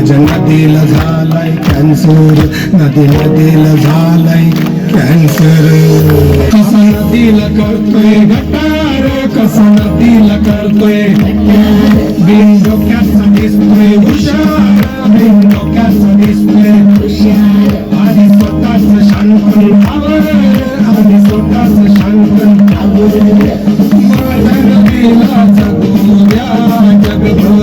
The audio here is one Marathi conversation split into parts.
माझ्या नदीला झालाय कॅन्सर नदी नदीला झालाय कॅन्सर कसा नदीला करतोय गटार? कसा नदीला करतोय बिन डोक्याचा दिसतोय हुशार. बिन डोक्याचा दिसतोय आधी स्वतःच शांतन आधी स्वतःच शांतन माझ्या नदीला जगू द्या जगभर.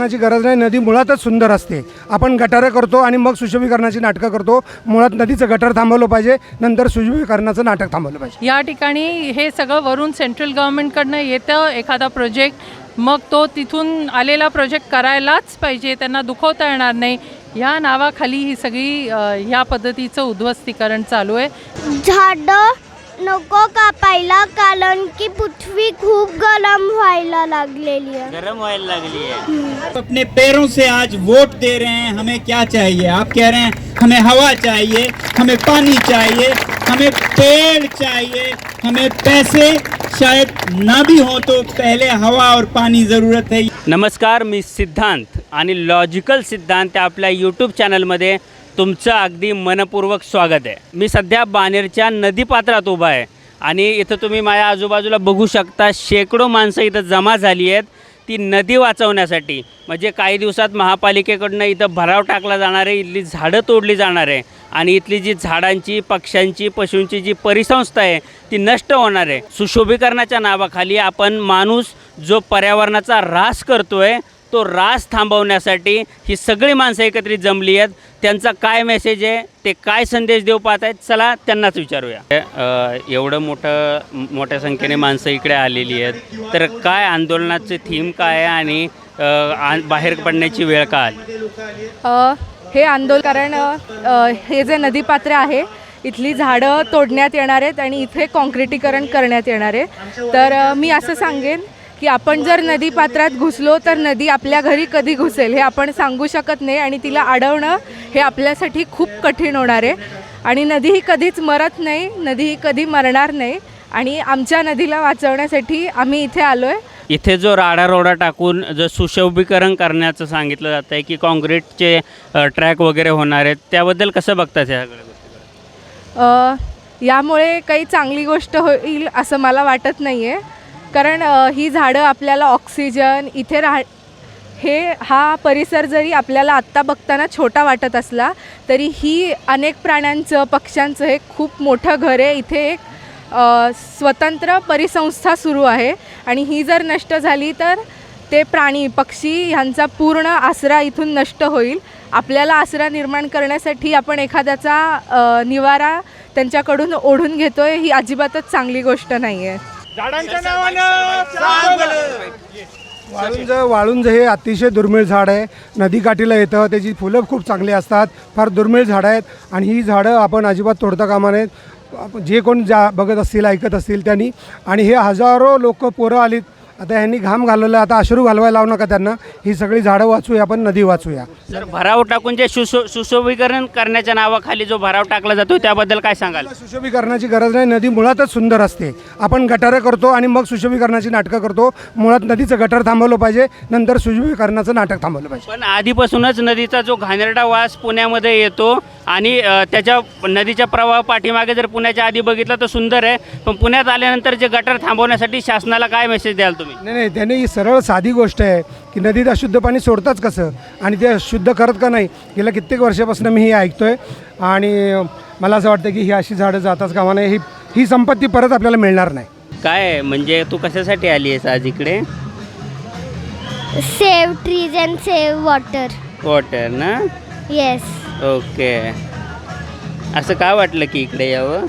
सुशोभीकरणाची गरज नाही. नदी मुळातच सुंदर असते. आपण गटारं करतो आणि मग सुशोभीकरणाची नाटकं करतो. मुळात नदीचं गटार थांबवलं पाहिजे नंतर सुशोभीकरणाचं नाटक थांबवलं पाहिजे. या ठिकाणी हे सगळं वरून सेंट्रल गव्हर्नमेंटकडनं येतं. एखादा प्रोजेक्ट मग तो तिथून आलेला प्रोजेक्ट करायलाच पाहिजे. त्यांना दुखवता येणार नाही. ह्या नावाखाली ही सगळी ह्या पद्धतीचं उद्ध्वस्तीकरण चालू आहे. झाडं नको कापायला कारण की पृथ्वी खूप गरम व्हायला लागलेली आहे. गर्म व्हायला लागली है अपने पैरों से आज वोट दे रहे हैं हमें क्या चाहिए? आप कह रहे हैं हमें हवा चाहिए हमें पानी चाहिए हमें पेड़ चाहिए हमें पैसे शायद ना भी हो तो पहले हवा और पानी ज़रूरत है। नमस्कार मी सिद्धांत आणि लॉजिकल सिद्धांत या आपल्या यूट्यूब चॅनलमध्ये तुमचं अगदी मनपूर्वक स्वागत आहे. मी सध्या बानेरच्या नदीपात्रात उभा आहे आणि इथं तुम्ही माझ्या आजूबाजूला बघू शकता शेकडो माणसं इथं जमा झाली आहेत ती नदी वाचवण्यासाठी. म्हणजे काही दिवसात महापालिकेकडनं इथं भराव टाकला जाणार आहे इथली झाडं तोडली जाणार आहे आणि इथली जी झाडांची पक्ष्यांची पशूंची जी परिसंस्था आहे ती नष्ट होणार आहे. सुशोभीकरणाच्या नावाखाली आपण माणूस जो पर्यावरणाचा ऱ्हास करतो आहे तो ऱ्हास थांबवण्यासाठी ही सगळी माणसं एकत्रित जमली आहेत. त्यांचा काय मेसेज आहे ते काय संदेश देऊ पाहत आहेत चला त्यांनाच विचारूया. एवढं मोठं मोठ्या संख्येने माणसं इकडे आलेली आहेत. तर काय आंदोलनाचे थीम काय आहे आणि बाहेर पडण्याची वेळ का आली? अ, हे आंदोलन कारण हे जे नदीपात्र आहे इथली झाडं तोडण्यात येणार आहेत आणि इथे कॉन्क्रिटीकरण करण्यात येणार आहे. तर मी असं सांगेन की आपण जर नदीपात्रात घुसलो तर नदी आपल्या घरी कधी घुसेल हे आपण सांगू शकत नाही आणि तिला अडवणं हे आपल्यासाठी खूप कठीण होणार आहे. आणि नदी ही कधीच मरत नाही नदी ही कधी मरणार नाही. आणि आमच्या नदीला वाचवण्यासाठी आम्ही इथे आलो आहे इथे जो राडा रोडा टाकून जो सुशोभीकरण करण्याचं सांगितलं जातं आहे की काँक्रीटचे ट्रॅक वगैरे होणार आहेत त्याबद्दल कसं बघतात ह्या सगळ्या गोष्टी? अ, यामुळे काही चांगली गोष्ट होईल असं मला वाटत नाही आहे कारण ही झाडं आपल्याला ऑक्सिजन इथे राह हे हा परिसर जरी आपल्याला आत्ता बघताना छोटा वाटत असला तरी ही अनेक प्राण्यांचं पक्ष्यांचं हे खूप मोठं घर आहे. इथे एक स्वतंत्र परिसंस्था सुरू आहे. आणि ही जर नष्ट झाली तर ते प्राणी पक्षी ह्यांचा पूर्ण आसरा इथून नष्ट होईल. आपल्याला आसरा निर्माण करण्यासाठी आपण एखाद्याचा निवारा त्यांच्याकडून ओढून घेतो आहे ही अजिबातच चांगली गोष्ट नाही आहे वाळुंज वाळुंज हे अतिशय दुर्मिळ झाड आहे. नदीकाठीला येतं. त्याची फुलं खूप चांगली असतात. फार दुर्मिळ झाडं आहेत. आणि ही झाडं आपण अजिबात तोडता कामा नयेत जे कोण जा बघत असतील ऐकत असतील त्यांनी. आणि हे हजारो लोक पोरं आलीत. आता ह्यांनी घाम घालवलं आता अश्रू घालवायला लावू नका त्यांना. ही सगळी झाडं वाचूया आपण नदी वाचूया. तर भराव टाकून जे सुशो सुशोभीकरण करण्याच्या नावाखाली जो भराव टाकला जातो त्याबद्दल काय सांगाल? सुशोभीकरणाची गरज नाही नदी मुळातच सुंदर असते. आपण गटारं करतो आणि मग सुशोभीकरणाची नाटकं करतो. मुळात नदीचं गटार थांबवलं पाहिजे नंतर सुशोभीकरणाचं नाटक थांबवलं पाहिजे. पण आधीपासूनच नदीचा जो घाणेरडा वास पुण्यामध्ये येतो आणि त्याच्या नदीच्या प्रवाह पाठीमागे जर पुण्याच्या आधी बघितलं तर सुंदर आहे. पण पुण्यात आल्यानंतर जे गटर थांबवण्यासाठी शासनाला काय मेसेज द्याल तुम्ही? नाही नाही त्याने ही सरळ साधी गोष्ट आहे की नदीत अशुद्ध पाणी सोडताच कसं? आणि ते शुद्ध करत का नाही? गेल्या कित्येक वर्षापासून मी हे ऐकतोय. आणि मला असं वाटतं की ही अशी झाडं जाताच कामा नये. ही ही संपत्ती परत आपल्याला मिळणार नाही. काय? म्हणजे तू कशासाठी आली आहेस आज इकडे? Save trees and save water water ना? येस ओके असं का वाटलं की इकडे यावं?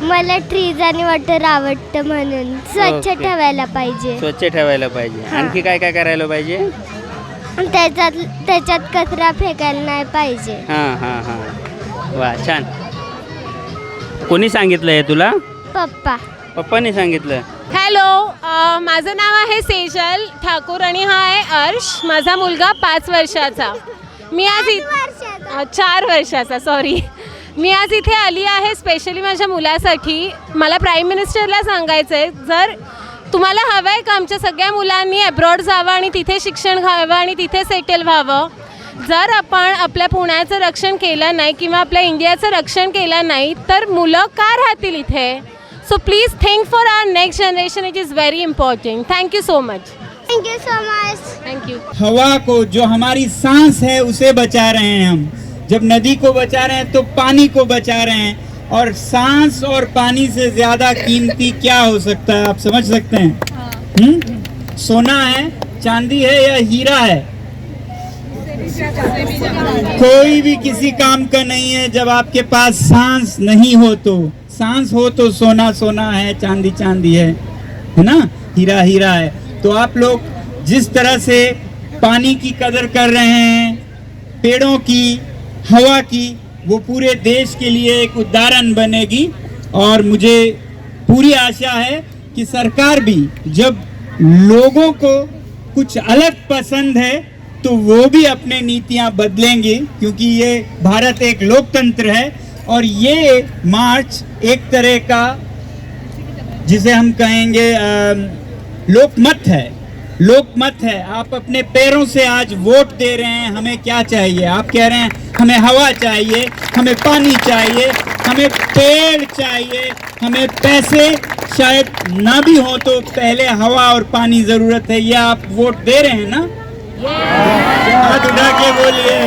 मला ट्रीज आणि वॉटर आवडतं म्हणून. स्वच्छ. ठेवायला पाहिजे. स्वच्छ ठेवायला पाहिजे. आणखी काय काय करायला पाहिजे? त्याच्यात त्याच्यात कचरा फेकायला नाही पाहिजे. हां हां हां. वा छान. कोणी सांगितलं हे तुला? पप्पा. पप्पांनी सांगितलं. हॅलो अ, माझं नाव आहे सेजल ठाकूर आणि हा आहे अर्श. माझा मुलगा पाच वर्षाचा. मी आज अ, चार वर्षाचा सॉरी मी आज इथे आली आहे स्पेशली माझ्या मुलासाठी. मला प्राईम मिनिस्टरला सांगायचं आहे जर तुम्हाला हवं आहे का आमच्या सगळ्या मुलांनी अब्रॉड जावं आणि तिथे शिक्षण घ्यावं आणि तिथे सेटल व्हावं? जर आपण आपल्या पुण्याचं रक्षण केलं नाही किंवा आपल्या इंडियाचं रक्षण केलं नाही तर मुलं का राहतील इथे? So please think for our next generation it is very important thank you so much thank you so much thank you हवा को जो हमारी सांस है उसे बचा रहे हैं हम। जब नदी को बचा रहे हैं तो पानी को बचा रहे हैं। और सांस और पानी से ज़्यादा कीमती क्या हो सकता है आप समझ सकते हैं? हम्म? सोना है चांदी है या हीरा है? कोई भी किसी काम का नहीं है जब आपके पास सांस नहीं हो तो। सांस हो तो सोना सोना है चांदी चांदी है। है ना? हीरा हीरा है। तो आप लोग जिस तरह से पानी की कदर कर रहे हैं पेड़ों की हवा की, वो पूरे देश के लिए एक उदाहरण बनेगी। और मुझे पूरी आशा है कि सरकार भी, जब लोगों को कुछ अलग पसंद है तो वो भी अपने नीतियाँ बदलेंगे, क्योंकि ये भारत एक लोकतंत्र है। और ये मार्च एक तरह का, जिसे हम कहेंगे लोकमत है। लोकमत है। आप अपने पैरों से आज वोट दे रहे हैं। हमें क्या चाहिए? आप कह रहे हैं हमें हवा चाहिए हमें पानी चाहिए हमें पेड़ चाहिए हमें पैसे शायद ना भी हो तो पहले हवा और पानी ज़रूरत है। यह आप वोट दे रहे हैं ना? हाथ उठा के बोलिए।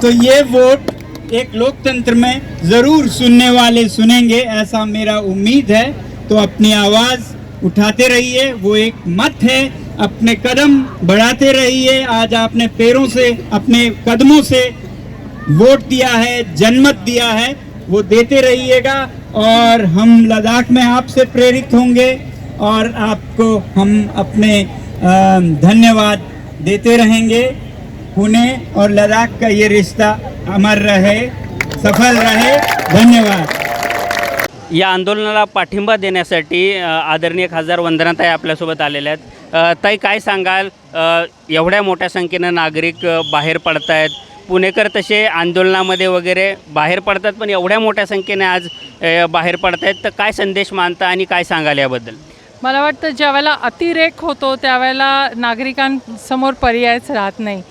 तो ये वोट एक लोकतंत्र में ज़रूर सुनने वाले सुनेंगे ऐसा मेरा उम्मीद है। तो अपनी आवाज़ उठाते रहिए, वो एक मत है, अपने कदम बढ़ाते रहिए, आज आपने पैरों से, अपने कदमों से वोट दिया है, जनमत दिया है, वो देते रहिएगा, और हम लद्दाख में आपसे प्रेरित होंगे, और आपको हम अपने धन्यवाद देते रहेंगे। पुणे और लद्दाख का ये रिश्ता अमर रहे, सफल रहे, धन्यवाद। या आंदोलनाला पाठिंबा देण्यासाठी आदरणीय खासदार वंदनाताई आपल्यासोबत आलेल्या आहेत. ताई काय सांगाल? एवढ्या मोठ्या संख्येनं नागरिक बाहेर पडत आहेत पुणेकर तसे आंदोलनामध्ये वगैरे बाहेर पडतात पण एवढ्या मोठ्या संख्येने आज बाहेर पडत आहेत तर काय संदेश मानता आणि काय सांगाल याबद्दल? मला वाटतं ज्यावेळेला अतिरेक होतो त्यावेळेला नागरिकांसमोर पर्यायच राहत नाही.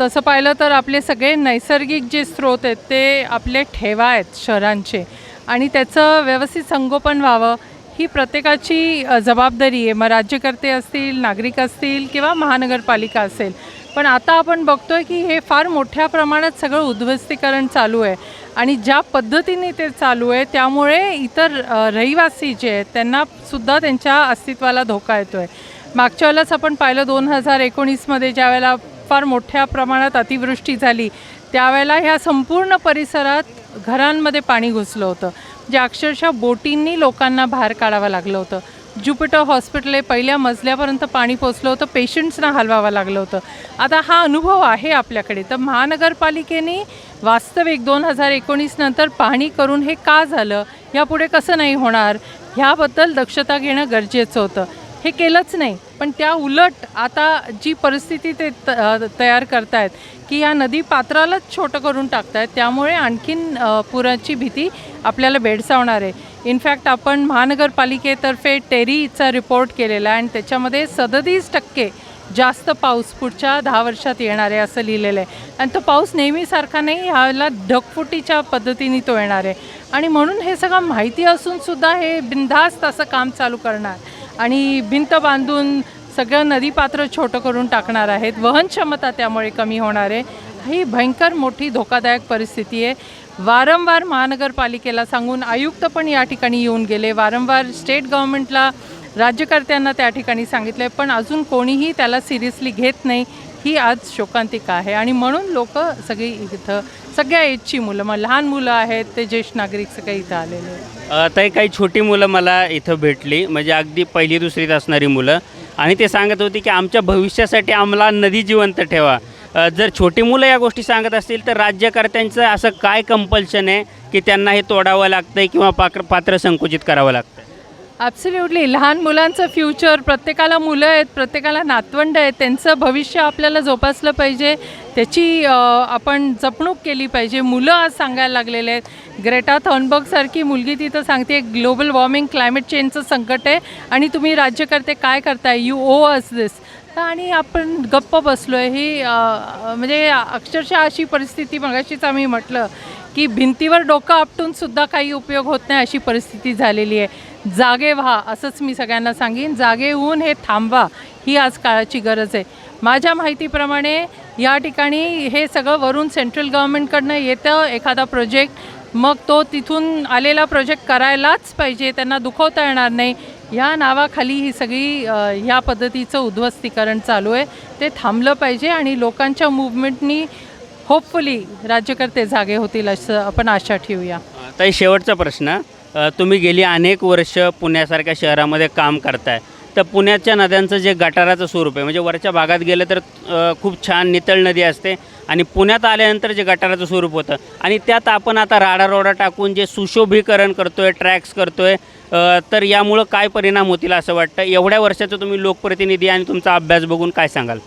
तसं पाहिलं तर आपले सगळे नैसर्गिक जे स्रोत आहेत ते आपले ठेवा आहेत शहरांचे. आणि त्याचं व्यवस्थित संगोपन व्हावं ही प्रत्येकाची जबाबदारी आहे. मग राज्यकर्ते असतील नागरिक असतील किंवा महानगरपालिका असेल. पण आता आपण बघतोय की हे फार मोठ्या प्रमाणात सगळं उद्ध्वस्तीकरण चालू आहे. आणि ज्या पद्धतीने ते चालू आहे त्यामुळे इतर रहिवासी जे आहेत त्यांनासुद्धा त्यांच्या अस्तित्वाला धोका येतो आहे मागच्या वेळेलाच आपण पाहिलं दोन हजार एकोणीसमध्ये ज्यावेळेला फार मोठ्या प्रमाणात अतिवृष्टी झाली त्यावेळेला ह्या संपूर्ण परिसरात घरांमध्ये पाणी घुसलं होतं. जे अक्षरशः बोटींनी लोकांना बाहेर काढावं लागलं होतं. ज्युपिटर हॉस्पिटल हे पहिल्या मजल्यापर्यंत पाणी पोचलं होतं पेशंट्सना हलवावं लागलं होतं. आता हा अनुभव आहे आपल्याकडे. तर महानगरपालिकेने वास्तविक दोन हजार एकोणीस नंतर पाहणी करून हे का झालं? यापुढे कसं नाही होणार? ह्याबद्दल दक्षता घेणं गरजेचं होतं. हे केलंच नाही. पण त्या उलट आता जी परिस्थिती ते त तयार करतायत की या नदी पात्रालाच छोटं करून टाकतायत त्यामुळे आणखीन पुराची भीती आपल्याला भेडसावणार आहे. इनफॅक्ट आपण महानगरपालिकेतर्फे टेरीचा रिपोर्ट केलेला आहे आणि त्याच्यामध्ये सदतीस टक्के जास्त पाऊस पुढच्या दहा वर्षात येणार आहे असं लिहिलेलं आहे. आणि तो पाऊस नेहमीसारखा नाही ह्याला ढगफुटीच्या पद्धतीने तो येणार आहे. आणि म्हणून हे सगळं माहिती असूनसुद्धा हे बिनधास्त असं काम चालू करणार. आणि भिंत बांधून सगळं नदीपात्र छोटं करून टाकणार आहेत. वहन क्षमता त्यामुळे कमी होणार आहे. ही भयंकर मोठी धोकादायक परिस्थिती आहे. वारंवार महानगरपालिकेला सांगून आयुक्त पण या ठिकाणी येऊन गेले. वारंवार स्टेट गव्हर्नमेंटला राज्यकर्त्यांना त्या ठिकाणी सांगितलं पण अजून कोणीही त्याला सिरियसली घेत नाही. ही आज शोकांतिका आहे आणि म्हणून लोक सगळी इथं सगळ्या एजची मुलं मग लहान मुलं आहेत ते ज्येष्ठ नागरिक सगळे इथं आलेले आहेत अ, ताई काही छोटी मुलं मला इथं भेटली म्हणजे अगदी पहिली दुसरीत असणारी मुलं. आणि ते सांगत होती की आमच्या भविष्यासाठी आम्हाला नदी जिवंत ठेवा. अ, जर छोटी मुलं या गोष्टी सांगत असतील तर राज्यकर्त्यांचं असं काय कंपल्शन आहे की त्यांना हे तोडावं लागतं आहे किंवा पाक पात्र संकुचित करावं लागतं ॲब्सल्युटली लहान मुलांचं फ्युचर प्रत्येकाला मुलं आहेत प्रत्येकाला नातवंड आहेत त्यांचं भविष्य आपल्याला जोपासलं पाहिजे. त्याची आपण जपणूक केली पाहिजे. मुलं आज सांगायला लागलेले आहेत. ग्रेटा थॉर्नबर्गसारखी मुलगी तिथं सांगते ग्लोबल वॉर्मिंग क्लायमेट चेंजचं संकट आहे आणि तुम्ही राज्यकर्ते काय करताय? यू ओ अस दिस आणि आपण गप्प बसलो आहे ही म्हणजे अक्षरशः अशी परिस्थिती मगाशीच आम्ही म्हटलं की भिंतीवर डोकं आपटून सुद्धा काही उपयोग होत नाही अशी परिस्थिती झालेली आहे. जागे व्हा असंच मी सगळ्यांना सांगेन. जागे होऊन हे थांबवा ही आज काळाची गरज आहे. माझ्या माहितीप्रमाणे या ठिकाणी हे सगळं वरून सेंट्रल गव्हर्मेंटकडनं येतं एखादा प्रोजेक्ट मग तो तिथून आलेला प्रोजेक्ट करायलाच पाहिजे त्यांना दुखवता येणार नाही. ह्या नावाखाली ही सगळी ह्या पद्धतीचं उद्ध्वस्तीकरण चालू आहे. ते थांबलं पाहिजे आणि लोकांच्या मुवमेंटनी होपफुली राज्यकर्ते जागे होतील असं आपण आशा ठेवूया. ताई शेवटचा प्रश्न. तुम्ही गेली अनेक वर्ष पुण्यासारख्या शहरामध्ये काम करताय. तर पुण्याच्या नद्यांचं जे गटाराचं स्वरूप आहे म्हणजे वरच्या भागात गेलं तर खूप छान नितळ नदी असते आणि पुण्यात आल्यानंतर जे गटाराचं स्वरूप होतं आणि त्यात आपण आता राडा रोडा टाकून जे सुशोभीकरण करतो आहे ट्रॅक्स करतो आहे तर यामुळं काय परिणाम होतील असं वाटतं? एवढ्या वर्षाचं तुम्ही लोकप्रतिनिधी आणि तुमचा अभ्यास बघून काय सांगाल?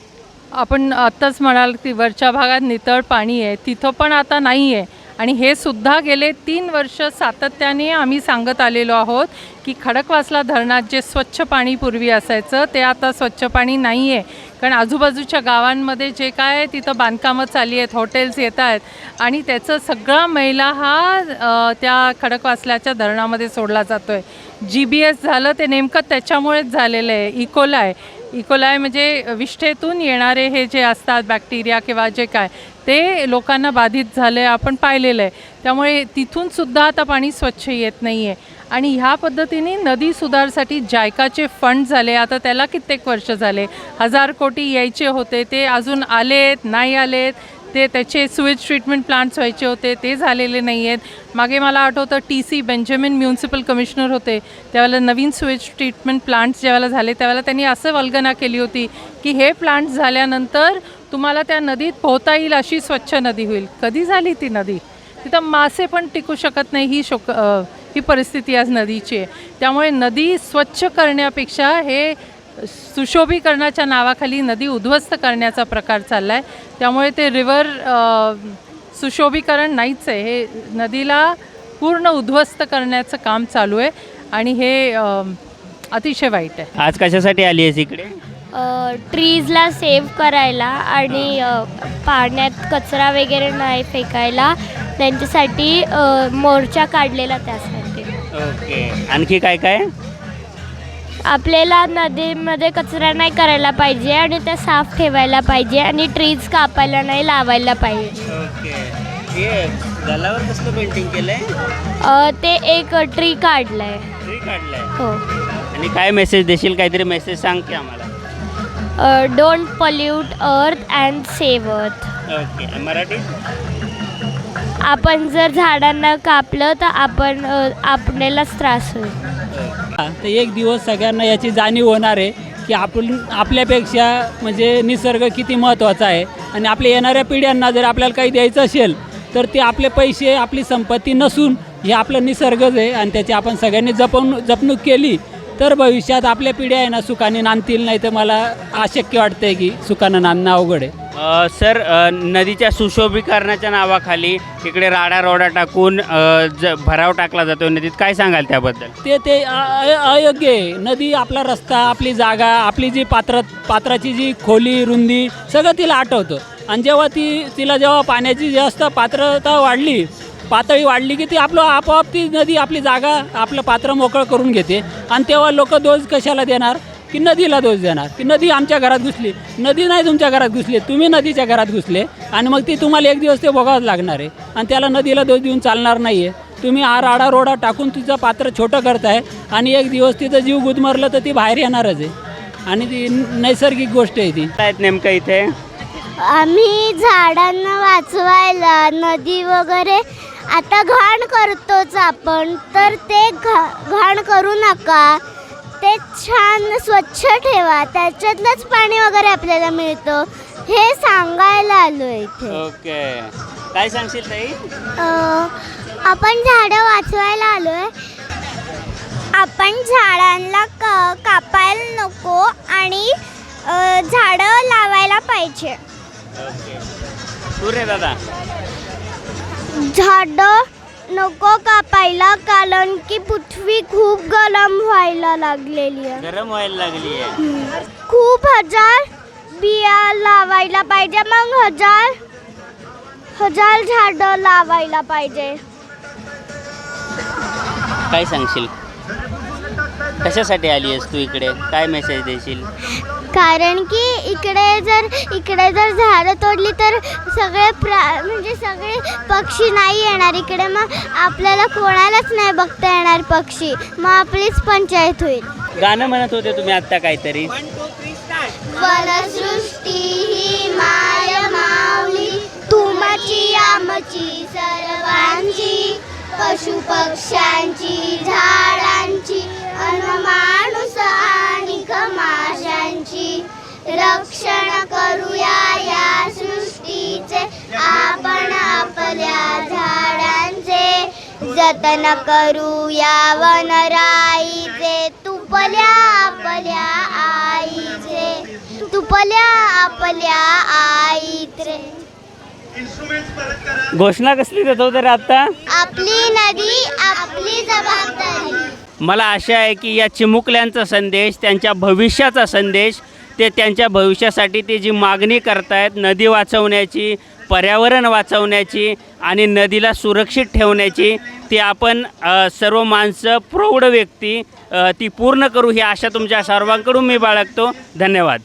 आपण आत्ताच म्हणाल की वरच्या भागात नितळ पाणी आहे तिथं पण आता नाही आहे आणि हे सुद्धा गेले तीन वर्ष सातत्याने आम्ही सांगत आलेलो आहोत की खडकवासला धरणात जे स्वच्छ पाणी पूर्वी असायचं ते आता स्वच्छ पाणी नाही आहे कारण आजूबाजूच्या गावांमध्ये जे काय आहे तिथं बांधकामं चालली आहेत हॉटेल्स येत आहेत आणि त्याचं सगळा मैला हा त्या खडकवासल्याच्या धरणामध्ये सोडला जातो आहे जी बी एस झालं ते नेमकं त्याच्यामुळेच झालेलं आहे. E. इकोला आहे इकोलाय म्हणजे विष्ठेतून येणारे हे जे असतात बॅक्टेरिया किंवा जे काय ते लोकांना बाधित झालं आहे आपण पाहिलेलं आहे. त्यामुळे तिथून सुद्धा आता पाणी स्वच्छ येत नाही आहे आणि ह्या पद्धतीने नदी सुधारसाठी जायकाचे फंड झाले आता त्याला कित्येक वर्ष झाले. हजार कोटी यायचे होते ते अजून आलेत नाही आलेत. ते त्याचे स्विच ट्रीटमेंट प्लांट्स व्हायचे होते ते झालेले नाही आहेत मागे मला आठवतं T C Benjamin municipal commissioner होते. त्यावेळेला नवीन स्विच ट्रीटमेंट प्लांट्स ज्यावेळेला झाले त्यावेळेला त्यांनी असं वल्गना केली होती की हे प्लांट्स झाल्यानंतर तुम्हाला त्या नदीत पोहता येईल अशी स्वच्छ नदी होईल. कधी झाली ती नदी? तिथं मासे पण टिकू शकत नाही ही शोक ही परिस्थिती आज नदीची आहे. त्यामुळे नदी स्वच्छ करण्यापेक्षा हे सुशोभीकरणाच्या नावाखाली नदी उद्ध्वस्त करण्याचा प्रकार चालला आहे त्यामुळे ते रिव्हर सुशोभीकरण नाहीच आहे. हे नदीला पूर्ण उद्ध्वस्त करण्याचं काम चालू आहे आणि हे अतिशय वाईट आहे. आज कशासाठी आली आहेस इकडे? ट्रीजला सेव्ह करायला आणि पाण्यात कचरा वगैरे नाही फेकायला त्यांच्यासाठी मोर्चा काढलेला त्यासाठी. ओके. आणखी काय काय? आपल्याला नदीमध्ये कचरा नाही करायला पाहिजे आणि त्या साफ ठेवायला पाहिजे आणि ट्रीज कापायला नाही लावायला पाहिजे. ओके. हे गलावर कसलं पेंटिंग केलंय? अ, ते एक ट्री काढलंय. ट्री काढलंय? हो. आणि काय मेसेज देशील? काहीतरी मेसेज सांग की आम्हाला. Don't pollute earth and save earth okay. Marathi? आपण जर झाडांना कापलं तर आपण अ, आपल्यालाच त्रास होईल. तर एक दिवस सगळ्यांना याची जाणीव होणार आहे की आपण आपल्यापेक्षा म्हणजे निसर्ग किती महत्त्वाचा आहे. आणि आपल्या येणाऱ्या पिढ्यांना जर आपल्याला काही द्यायचं असेल तर ते आपले पैसे आपली संपत्ती नसून हे आपलं निसर्गच आहे आणि त्याची आपण सगळ्यांनी जपवून जपणूक केली तर भविष्यात आपल्या पिढ्या आहे ना सुखाने नांदतील. नाही तर मला अशक्य वाटतंय की सुखानं नांदणं अवघड आहे. अ, सर अ, नदीच्या सुशोभीकरणाच्या नावाखाली इकडे राडा रोडा टाकून अ, ज भराव टाकला जातो नदीत. काय सांगाल त्याबद्दल? ते ते अ- अ- अयोग्य आहे. नदी आपला रस्ता आपली जागा आपली जी पात्र पात्राची जी खोली रुंदी सगळं तिला आठवतं. आणि जेव्हा ती तिला जेव्हा पाण्याची जास्त पात्रता वाढली पातळी वाढली की ती आपलं आपोआप ती नदी आपली जागा आपलं पात्र मोकळं करून घेते. आणि तेव्हा लोक दोष कशाला देणार? की नदीला दोष देणार की नदी आमच्या घरात घुसली. नदी नाही तुमच्या घरात घुसली तुम्ही नदीच्या घरात घुसले आणि मग ती तुम्हाला एक दिवस ते बघावंच लागणार आहे. आणि त्याला नदीला दोष देऊन चालणार नाही आहे तुम्ही आ राडा रोडा टाकून तिचं पात्र छोटं करताय आणि एक दिवस तिचं जीव गुदमरलं तर ती बाहेर येणारच आहे. आणि ती नैसर्गिक गोष्ट आहे ती. काय आहेत नेमकं इथे? आम्ही झाडांना वाचवायला नदी वगैरे आता घाण करतोच आपण. तर ते घा घाण करू नका. ते छान स्वच्छ ठेवा. त्याच्यातलंच पाणी वगैरे आपल्याला मिळतं. हे सांगायला आलो इथे. ओके. काय सांगशील ताई? अ, आपण झाडं वाचवायला आलोय. आपण झाडांना क कापायला नको आणि अ, झाडं लावायला पाहिजे. ओके. तू रे दादा? झाडं नको कापायला कारण की पृथ्वी खूप गरम व्हायला लागलेली आहे. गरम व्हायला लागली आहे. खूप हजार बिया लावायला पाहिजे मग हजार हजार झाडं लावायला पाहिजे. काय सांगशील? कशासाठी आली आहेस तू इकडे? काय मेसेज देशील? कारण की इकडे जर इकडे जर झाडं तोडली तर सगळे प्रा म्हणजे सगळे पक्षी नाही येणार इकडे. मग आपल्याला कोणालाच नाही बघता येणार पक्षी. मग आपलीच पंचायत होईल. गाणं म्हणत होते तुम्ही आत्ता काहीतरी. वनसृष्टी ही माय माऊली तुमची आमची सर्वांची पशु पक्ष्यांची झाडांची. अन माणूस आणि माशांची रक्षण करूया या सृष्टीचे. आपण आपल्या झाडांचे जतन करूया वनराईचे. तुपल्या आपल्या आईचे. तुपल्या आपल्या आईचे. घोषणा कसली देतो तर आत्ता आपली नदी आपली जबाबदारी. मला आशा आहे की या चिमुकल्यांचा संदेश त्यांच्या भविष्याचा संदेश ते त्यांच्या भविष्यासाठी ते जी मागणी करतायत नदी वाचवण्याची पर्यावरण वाचवण्याची आणि नदीला सुरक्षित ठेवण्याची ती आपण सर्व माणसं प्रौढ व्यक्ती ती पूर्ण करू ही आशा तुमच्या सर्वांकडून मी बाळगतो. धन्यवाद.